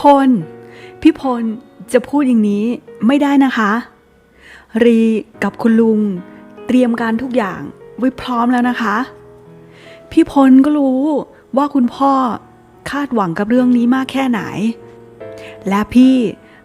พล พี่พลจะพูดอย่างนี้ไม่ได้นะคะ รีกับคุณลุง เตรียมการทุกอย่างไว้พร้อมแล้วนะคะ พี่พลก็รู้ว่าคุณพ่อคาดหวังกับเรื่องนี้มากแค่ไหน และพี่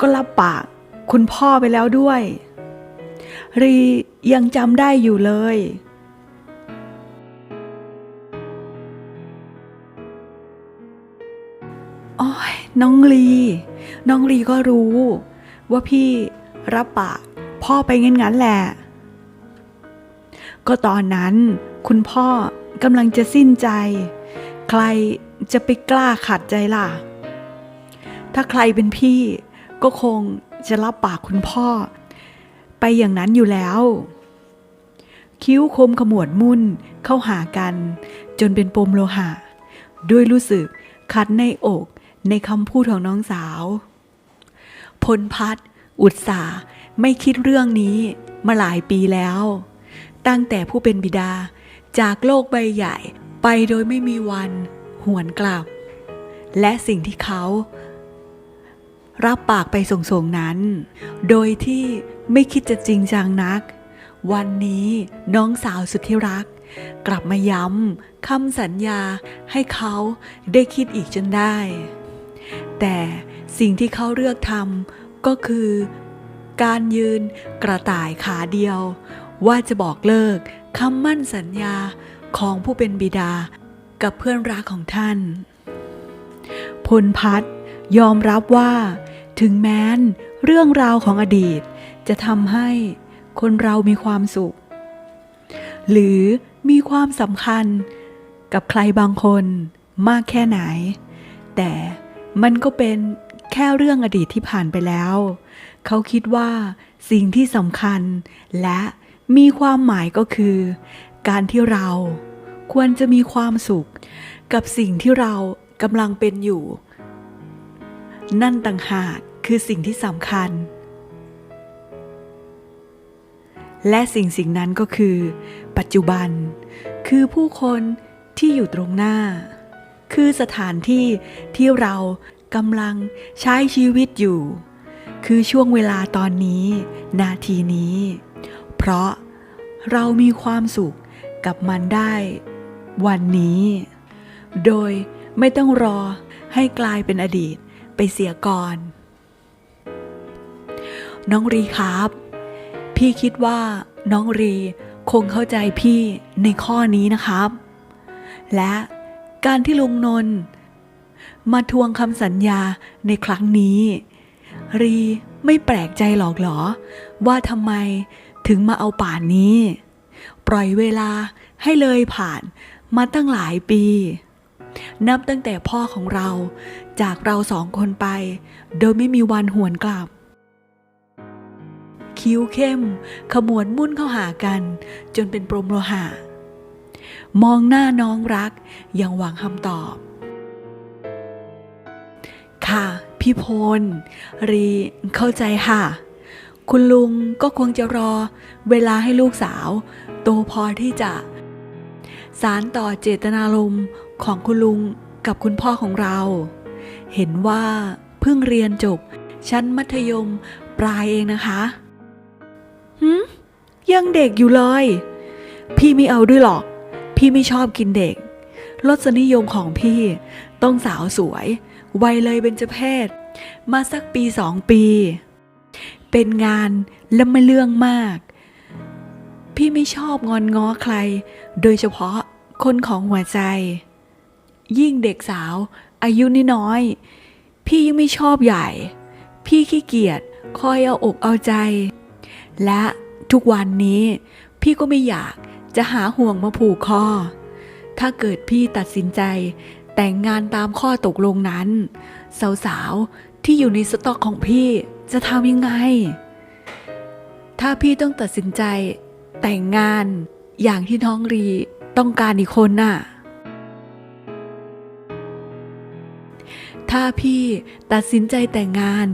ก็รับปากคุณพ่อไปแล้วด้วย รียังจำได้อยู่เลย น้องลี น้องลีก็รู้ ว่าพี่รับปากพ่อไปงั้นๆแหละ ก็ตอนนั้น คุณพ่อกำลังจะสิ้นใจ ใครจะไปกล้าขัดใจล่ะ ถ้าใครเป็นพี่ก็คงจะรับปากคุณพ่อ ไปอย่างนั้นอยู่แล้ว คิ้วคมขมวดมุ่นเข้าหากัน จนเป็นปมโลหะ ด้วยรู้สึกขัดในอก ในคำพูดของน้องสาว พลพัฒน์อุตสาไม่คิดเรื่องนี้มาหลายปีแล้ว ตั้งแต่ผู้เป็นบิดาจากโลกใบใหญ่ไปโดยไม่มีวันหวนกลับ และสิ่งที่เขา รับปากไปส่งๆนั้น โดยที่ไม่คิดจะจริงจังนัก วันนี้น้องสาวสุดที่รัก กลับมาย้ำคำสัญญาให้เขาได้คิดอีกจนได้ แต่สิ่งที่เขาเลือกทำก็คือ การยืนกระต่ายขาเดียว ว่าจะบอกเลิกคำมั่นสัญญาของผู้เป็นบิดากับเพื่อนรักของท่าน พลพัฒยอมรับว่า ถึงแม้นเรื่องราวของอดีต จะทำให้คนเรามีความสุข หรือมีความสำคัญกับใครบางคนมากแค่ไหน แต่ มันก็เป็นแค่เรื่องอดีตที่ผ่านไปแล้ว เขาคิดว่าสิ่งที่สำคัญและมีความหมายก็คือ การที่เราควรจะมีความสุข กับสิ่งที่เรากำลังเป็นอยู่ นั่นต่างหากคือสิ่งที่สำคัญ และสิ่งสิ่งนั้นก็คือ ปัจจุบัน คือผู้คนที่อยู่ตรงหน้า คือสถานที่ที่เรากำลังใช้ชีวิตอยู่ คือช่วงเวลาตอนนี้ นาทีนี้ เพราะเรามีความสุขกับมันได้ วันนี้ โดยไม่ต้องรอให้กลายเป็นอดีตไปเสียก่อน น้องรีครับ พี่คิดว่าน้องรีคงเข้าใจพี่ในข้อนี้นะครับ และ การที่ลุงนนท์มาทวงคำสัญญาในครั้งนี้ รีไม่แปลกใจหรอกเหรอ ว่าทำไมถึงมาเอาป่านนี้ ปล่อยเวลาให้เลยผ่านมาตั้งหลายปี นับตั้งแต่พ่อของเราจากเราสองคนไป โดยไม่มีวันหวนกลับ คิ้วเข้ม ขมวดมุ่นเข้าหากัน จนเป็นปรมโลหะ มองหน้าน้องรักย่างหวังคำตอบ ค่ะพี่พล รีเข้าใจค่ะ คุณลุงก็คงจะรอเวลาให้ลูกสาว โตพอที่จะ สารต่อเจตนารมณ์ของคุณลุงกับคุณพ่อของเรา เห็นว่าเพิ่งเรียนจบ ชั้นมัธยมปลายเองนะคะหืมยังเด็กอยู่เลย พี่ไม่เอาด้วยหรอก พี่ไม่ชอบกินเด็ก รสนิยมของพี่ต้องสาวสวย วัยเลยเป็นเจเพศ มาสักปีสองปี เป็นงานและไม่เรื่องมาก พี่ไม่ชอบงอนง้อใคร โดยเฉพาะคนของหัวใจ ยิ่งเด็กสาว อายุนิน้อย พี่ยังไม่ชอบใหญ่ พี่ขี้เกียจคอยเอาอกเอาใจ และทุกวันนี้พี่ก็ไม่อยาก จะหาห่วงมาผูกคอ ถ้าเกิดพี่ตัดสินใจ แต่งงานตามข้อตกลงนั้น สาวๆ ที่อยู่ในสต็อกของพี่จะทำยังไง ถ้าพี่ต้องตัดสินใจ แต่งงานอย่างที่น้องรีต้องการอีกคนน่ะ ถ้าพี่ตัดสินใจแต่งงาน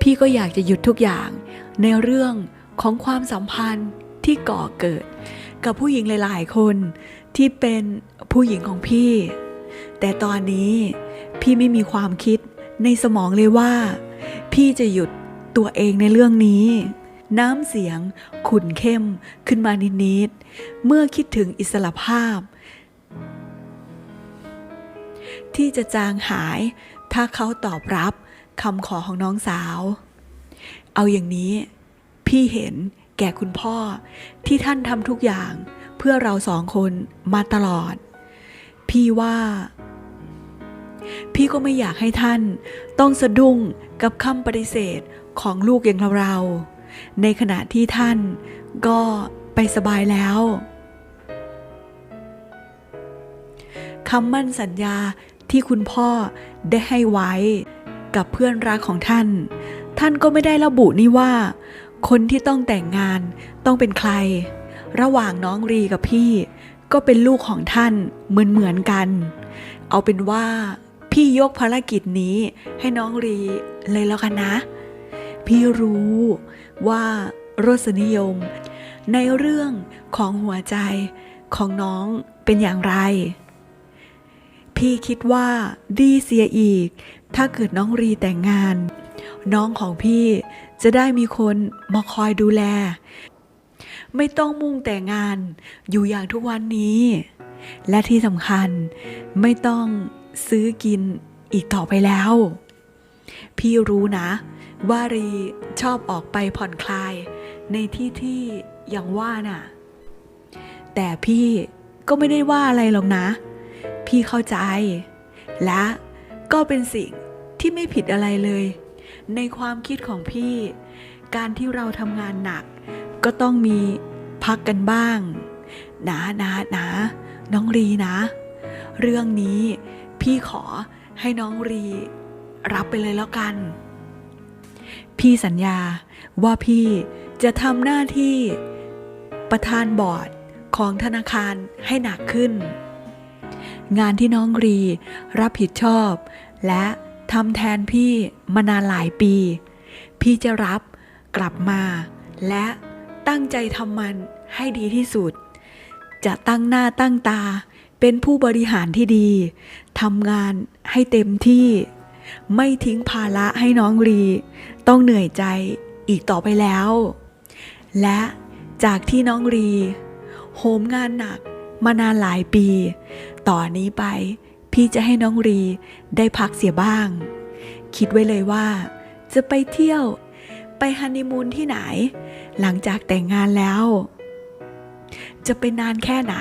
พี่ก็อยากจะหยุดทุกอย่างในเรื่องของความสัมพันธ์ที่ก่อเกิด กับผู้หญิงหลาย ๆ คนที่เป็นผู้หญิงของพี่ แต่ตอนนี้พี่ไม่มีความคิดในสมองเลยว่า พี่จะหยุดตัวเองในเรื่องนี้ น้ำเสียงขุ่นเข้มขึ้นมานิด ๆ เมื่อคิดถึงอิสระภาพ ที่จะจางหายถ้าเขาตอบรับคำขอของน้องสาว เอาอย่างนี้พี่เห็น แก่คุณพ่อ ที่ท่านทำทุกอย่างเพื่อเราสองคนมาตลอด พี่ว่า พี่ก็ไม่อยากให้ท่านต้องสะดุ้งกับคำปฏิเสธของลูกอย่างเราๆในขณะที่ท่านก็ไปสบายแล้วคำมั่นสัญญาที่คุณพ่อได้ให้ไว้กับเพื่อนรักของท่าน ท่านก็ไม่ได้ระบุนี่ว่า คนที่ต้องแต่งงานต้องเป็นใคร ระหว่างน้องรีกับพี่ ก็เป็นลูกของท่านเหมือนเหมือนๆกัน เอาเป็นว่าพี่ยกภารกิจนี้ให้น้องรีเลยแล้วกันนะ พี่รู้ว่ารสนิยม ในเรื่องของหัวใจของน้องเป็นอย่างไร พี่คิดว่าดีเสียอีก ถ้าเกิดน้องรีแต่งงาน น้องของพี่จะได้มีคนมาคอยดูแล ไม่ต้องมุ่งแต่งงานอยู่อย่างทุกวันนี้ และที่สำคัญไม่ต้องซื้อกินอีกต่อไปแล้ว พี่รู้นะ ว่ารีชอบออกไปผ่อนคลาย ในที่ที่อย่างว่าน่ะ แต่พี่ก็ไม่ได้ว่าอะไรหรอกนะ พี่เข้าใจและ ก็เป็นสิ่งที่ไม่ผิดอะไรเลย ในความคิดของพี่ การที่เราทำงานหนัก ก็ต้องมีพักกันบ้าง นะนะนะน้องรีนะ เรื่องนี้พี่ขอให้น้องรีรับไปเลยแล้วกัน พี่สัญญาว่าพี่จะทำหน้าที่ประธานบอร์ดของธนาคารให้หนักขึ้น งานที่น้องรีรับผิดชอบ และทำแทนพี่มานานหลายปี พี่จะรับกลับมา และตั้งใจทำมันให้ดีที่สุด จะตั้งหน้าตั้งตาเป็นผู้บริหารที่ดีทำงานให้เต็มที่ ไม่ทิ้งภาระให้น้องรี ต้องเหนื่อยใจอีกต่อไปแล้ว และจากที่น้องรี โหมงานหนักมานานหลายปี ต่อนนี้ไป พี่จะให้น้องรีได้พักเสียบ้าง คิดไว้เลยว่า จะไปเที่ยว ไปฮันนีมูนที่ไหน หลังจากแต่งงานแล้ว จะเป็นนานแค่ไหน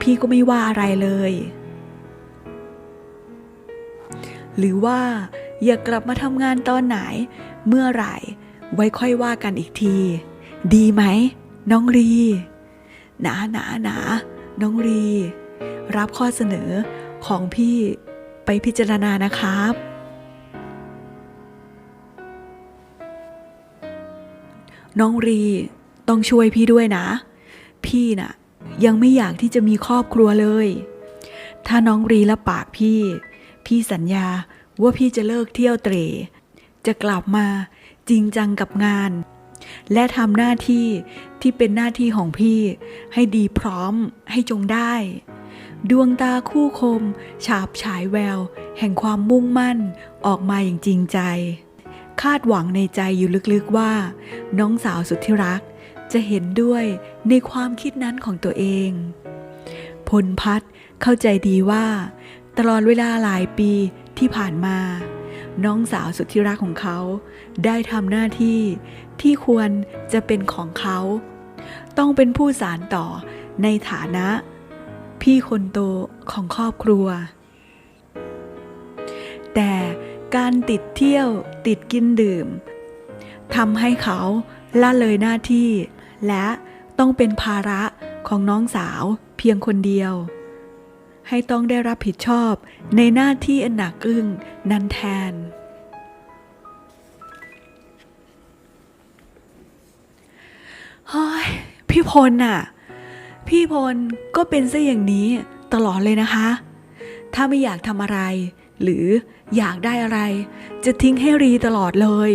พี่ก็ไม่ว่าอะไรเลย หรือว่าอยากกลับมาทำงานตอนไหน เมื่อไหร่ ไว้ค่อยว่ากันอีกที ดีไหม น้องรี หนาหนาหนาน้องรี รับข้อเสนอของพี่ไปพิจารณานะครับ น้องรีต้องช่วยพี่ด้วยนะ พี่น่ะยังไม่อยากที่จะมีครอบครัวเลย ถ้าน้องรีละปากพี่ พี่สัญญาว่าพี่จะเลิกเที่ยวเตร จะกลับมาจริงจังกับงาน และทำหน้าที่ที่เป็นหน้าที่ของพี่ให้ดีพร้อมให้จงได้ ดวงตาคู่คม ฉาบฉายแวว แห่งความมุ่งมั่นออกมาอย่างจริงใจ คาดหวังในใจอยู่ลึกๆว่า น้องสาวสุดที่รัก จะเห็นด้วยในความคิดนั้นของตัวเอง พลพัฒน์เข้าใจดีว่า ตลอดเวลาหลายปีที่ผ่านมา น้องสาวสุดที่รักของเขา ได้ทำหน้าที่ที่ควรจะเป็นของเขา ต้องเป็นผู้สารต่อในฐานะ พี่คนโตของครอบครัว แต่การติดเที่ยวติดกินดื่มทำให้เขาละเลยหน้าที่ และต้องเป็นภาระของน้องสาวเพียงคนเดียว ให้ต้องได้รับผิดชอบในหน้าที่อันหนักอึ้งนั้นแทน เฮ้ย พี่พลน่ะ พี่พลก็เป็นซะอย่างนี้ตลอดเลยนะคะ ถ้าไม่อยากทำอะไร หรืออยากได้อะไร จะทิ้งให้รีตลอดเลย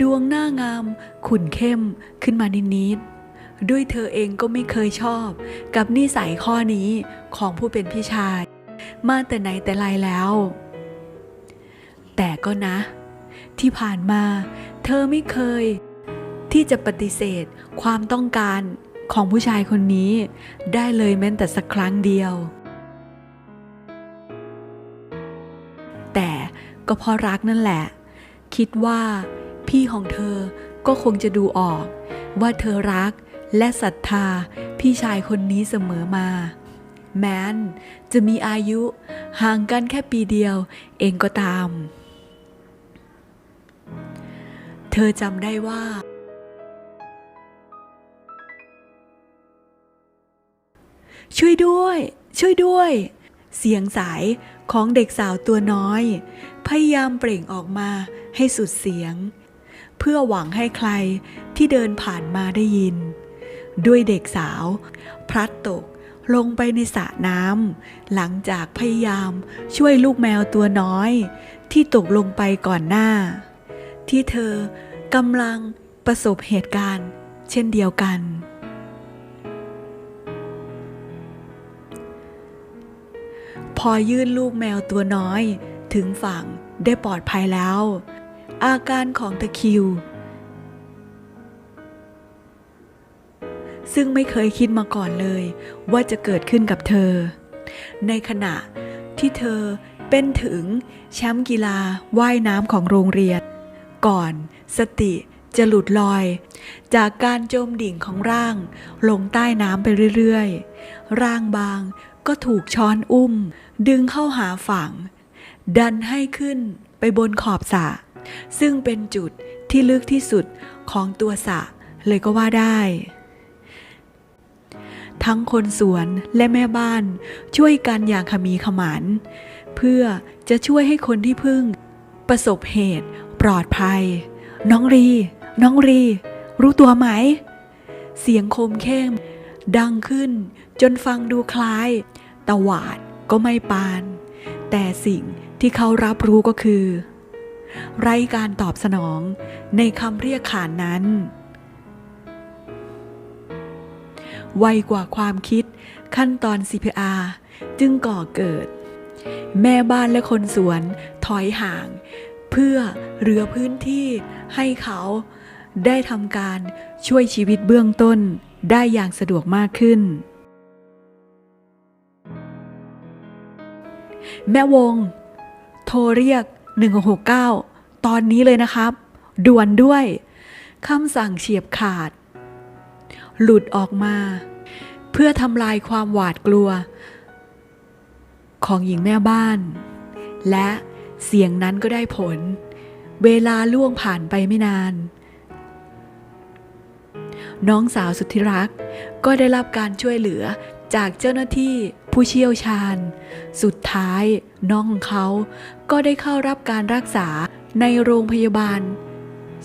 ดวงหน้างาม ขุ่นเข้มขึ้นมานิดๆด้วยเธอเองก็ไม่เคยชอบ กับนิสัยข้อนี้ของผู้เป็นพี่ชาย มาแต่ไหนแต่ไรแล้ว แต่ก็นะ ที่ผ่านมา เธอไม่เคย ที่จะปฏิเสธความต้องการ ของผู้ชายคนนี้ได้เลยแม้แต่สักครั้งเดียว แต่ก็เพราะรักนั่นแหละ คิดว่า พี่ของเธอก็คงจะดูออก ว่าเธอรักและศรัทธาพี่ชายคนนี้เสมอมา แม้นจะมีอายุห่างกันแค่ปีเดียวเองก็ตาม เธอจำได้ว่า ช่วยด้วย ช่วยด้วย เสียงสายของเด็กสาวตัวน้อย พยายามเปล่งออกมาให้สุดเสียง เพื่อหวังให้ใครที่เดินผ่านมาได้ยิน ด้วยเด็กสาว พลัดตกลงไปในสระน้ำหลังจากพยายามช่วยลูกแมวตัวน้อย ที่ตกลงไปก่อนหน้า ที่เธอกำลังประสบเหตุการณ์ เช่นเดียวกัน พอยื่นลูกแมวตัวน้อย ถึงฝั่งได้ปลอดภัยแล้ว อาการของตะคิว ซึ่งไม่เคยคิดมาก่อนเลย ว่าจะเกิดขึ้นกับเธอ ในขณะที่เธอเป็นถึงแชมป์กีฬาว่ายน้ำของโรงเรียน ก่อนสติจะหลุดลอย จากการจมดิ่งของร่าง ลงใต้น้ำไปเรื่อยๆ ร่างบางก็ถูกช้อนอุ้ม ดึงเข้าหาฝั่ง ดันให้ขึ้นไปบนขอบสระซึ่งเป็นจุดที่ลึกที่สุดของตัวสระเลยก็ว่าได้ ทั้งคนสวนและแม่บ้านช่วยกันอย่างขมีขมันเพื่อจะช่วยให้คนที่พึ่ง ประสบเหตุปลอดภัย น้องรี น้องรี รู้ตัวไหม เสียงคมเข้ม ดังขึ้นจนฟังดูคล้ายตวาด ก็ไม่ปาน แต่สิ่งที่เขารับรู้ก็คือ ไร้การตอบสนองในคำเรียกขานนั้น ไวกว่าความคิดขั้นตอน CPR จึงก่อเกิด แม่บ้านและคนสวนถอยห่าง เพื่อเหลือพื้นที่ให้เขาได้ทำการช่วยชีวิตเบื้องต้นได้อย่างสะดวกมากขึ้น แม่วง โทรเรียก 1669 ตอนนี้เลยนะครับ ด่วนด้วยคำสั่งเฉียบขาด หลุดออกมา เพื่อทำลายความหวาดกลัว ของหญิงแม่บ้าน และเสียงนั้นก็ได้ผล เวลาล่วงผ่านไปไม่นาน น้องสาวสุดที่รักก็ได้รับการช่วยเหลือจากเจ้าหน้าที่ ผู้เชี่ยวชาญ สุดท้ายน้องของเขาก็ได้เข้ารับการรักษาในโรงพยาบาล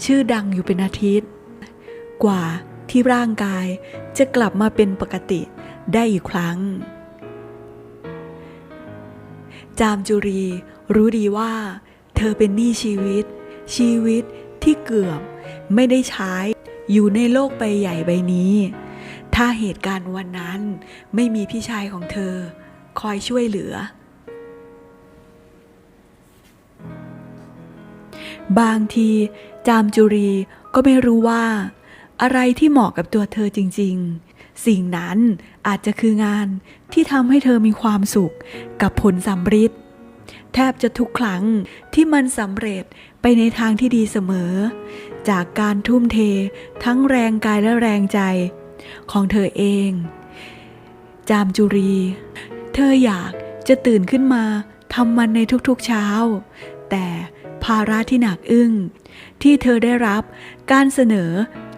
ชื่อดังอยู่เป็นอาทิตย์ กว่าที่ร่างกายจะกลับมาเป็นปกติได้อีกครั้ง จามจุรีรู้ดีว่า เธอเป็นหนี้ชีวิต ชีวิตที่เกือบไม่ได้ใช้อยู่ในโลกใบใหญ่ใบนี้ ถ้าเหตุการณ์วันนั้นไม่มีพี่ชายของเธอ คอยช่วยเหลือ บางที จามจุรีก็ไม่รู้ว่า อะไรที่เหมาะกับตัวเธอจริง ๆ สิ่งนั้นอาจจะคืองานที่ทำให้เธอมีความสุขกับผลสำเร็จแทบจะทุกครั้งที่มันสำเร็จไปในทางที่ดีเสมอ จากการทุ่มเททั้งแรงกายและแรงใจ ของเธอเอง จามจุรี เธออยากจะตื่นขึ้นมาทำมันในทุกๆเช้า แต่ภาระที่หนักอึ้ง ที่เธอได้รับการเสนอ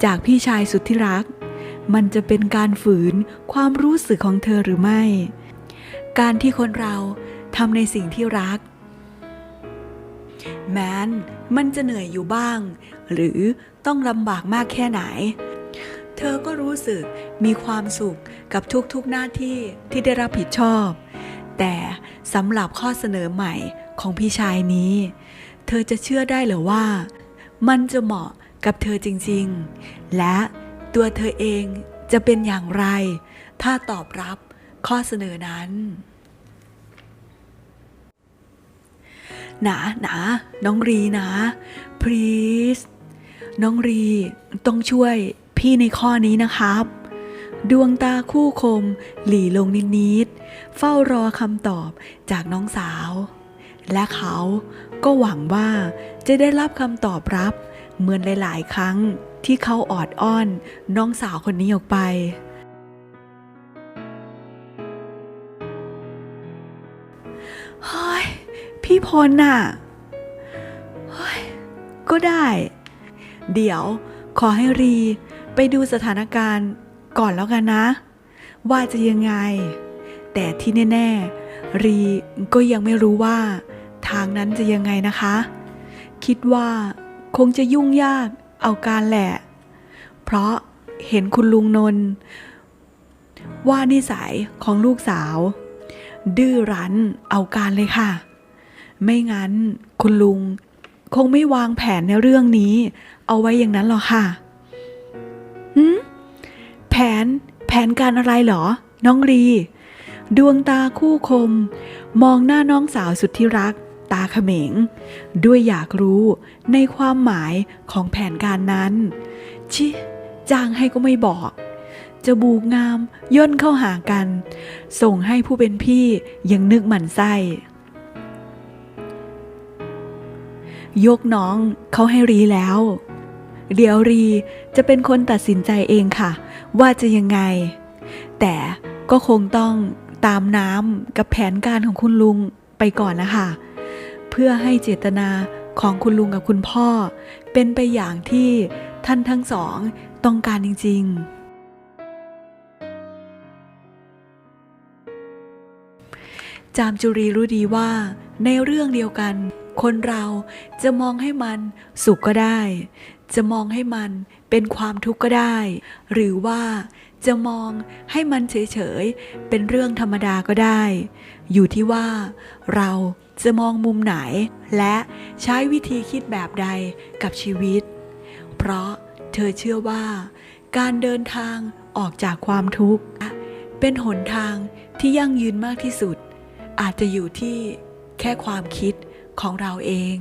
จากพี่ชายสุดที่รัก มันจะเป็นการฝืนความรู้สึกของเธอหรือไม่ การที่คนเราทำในสิ่งที่รัก แม้นมันจะเหนื่อยอยู่บ้าง หรือต้องลำบากมากแค่ไหน เธอก็รู้สึกมีความสุขกับทุกๆหน้าที่ที่ได้รับผิดชอบ แต่สำหรับข้อเสนอใหม่ของพี่ชายนี้ เธอจะเชื่อได้หรือว่า มันจะเหมาะกับเธอจริงๆ และตัวเธอเองจะเป็นอย่างไร ถ้าตอบรับข้อเสนอนั้นหนาหนาน้องรีนะ please น้องรีต้องช่วย พี่ในข้อนี้นะครับ ดวงตาคู่คม หลีลงนิดๆเฝ้ารอคำตอบจากน้องสาว และเขาก็หวังว่าจะได้รับคำตอบรับ เหมือนหลาย ๆ ครั้งที่เขาออดอ้อนน้องสาวคนนี้ออกไปเฮ้ยพี่พลน่ะเฮ้ยก็ได้ เดี๋ยวขอให้รี ไปดูสถานการณ์ก่อนแล้วกันนะ ว่าจะยังไง แต่ที่แน่ ๆ รีก็ยังไม่รู้ว่า ทางนั้นจะยังไงนะคะ คิดว่าคงจะยุ่งยากเอาการแหละ เพราะเห็นคุณลุงนนท์ว่านิสัยของลูกสาว ดื้อรั้นเอาการเลยค่ะ ไม่งั้นคุณลุงคงไม่วางแผนในเรื่องนี้ เอาไว้อย่างนั้นหรอกค่ะ หืมแผน แผนการอะไรเหรอ น้องรี ดวงตาคู่คม มองหน้าน้องสาวสุดที่รัก ตาเขมง ด้วยอยากรู้ในความหมายของแผนการนั้น ชิ จ้างให้ก็ไม่บอกจะบูกงามย่นเข้าหากัน ส่งให้ผู้เป็นพี่ยังนึกหมันไส้ยกน้องเขาให้รีแล้ว เดี๋ยวรีจะเป็นคนตัดสินใจเองค่ะ ว่าจะยังไง แต่ก็คงต้องตามน้ำกับแผนการของคุณลุงไปก่อนนะคะ เพื่อให้เจตนาของคุณลุงกับคุณพ่อ เป็นไปอย่างที่ท่านทั้งสองต้องการจริง ๆจามจุรีรู้ดีว่า ในเรื่องเดียวกัน คนเราจะมองให้มันสุขก็ได้ จะมองให้มันเป็นความทุกข์ก็ได้ หรือว่าจะมองให้มันเฉยๆ เป็นเรื่องธรรมดาก็ได้ อยู่ที่ว่าเราจะมองมุมไหน และใช้วิธีคิดแบบใดกับชีวิต เพราะเธอเชื่อว่า การเดินทางออกจากความทุกข์ เป็นหนทางที่ยั่งยืนมากที่สุด อาจจะอยู่ที่แค่ความคิดของเราเอง